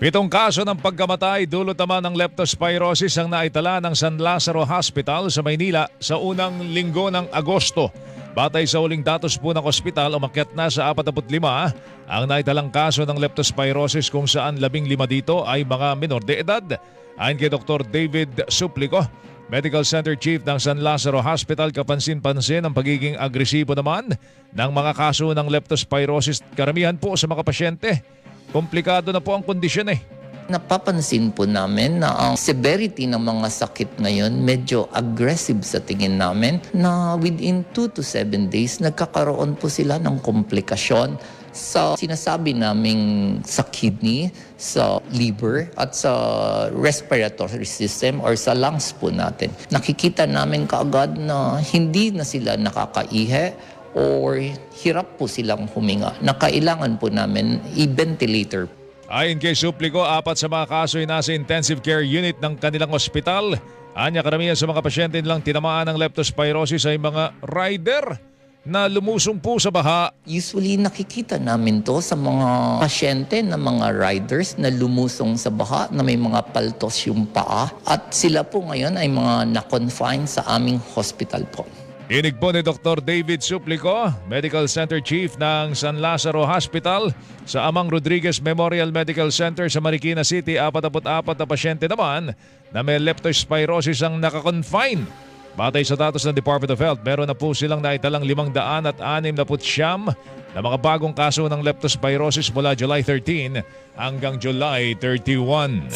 Pitong kaso ng pagkamatay dulot naman ng leptospirosis ang naitala ng San Lazaro Hospital sa Maynila sa unang linggo ng Agosto. Batay sa uling datos po ng ospital, umakyat na sa 45 ang naitalang kaso ng leptospirosis kung saan labing lima dito ay mga menor de edad. Ayon kay Dr. David Suplico, Medical Center Chief ng San Lazaro Hospital, kapansin-pansin ang pagiging agresibo naman ng mga kaso ng leptospirosis karamihan po sa mga pasyente. Komplikado na po ang kondisyon eh. Napapansin po namin na ang severity ng mga sakit ngayon medyo aggressive sa tingin namin na within 2 to 7 days nagkakaroon po sila ng komplikasyon sa sinasabi naming sa kidney, sa liver at sa respiratory system or sa lungs po natin. Nakikita namin kaagad na hindi na sila nakakaihe or hirap po silang huminga na kailangan po namin i-ventilator Ayon kay Suplico, apat sa mga kaso ay nasa intensive care unit ng kanilang ospital. Anya karamihan sa mga pasyente nilang tinamaan ng leptospirosis ay mga rider na lumusong po sa baha. Usually nakikita namin to sa mga pasyente na mga riders na lumusong sa baha na may mga paltos yung paa at sila po ngayon ay mga na-confine sa aming hospital po. Inig po ni Dr. David Suplico, Medical Center Chief ng San Lazaro Hospital sa Amang Rodriguez Memorial Medical Center sa Marikina City. 44 na pasyente naman na may leptospirosis ang nakakonfine. Batay sa datos ng Department of Health, meron na po silang naitalang 500 at 69 na mga bagong kaso ng leptospirosis mula July 13 hanggang July 31.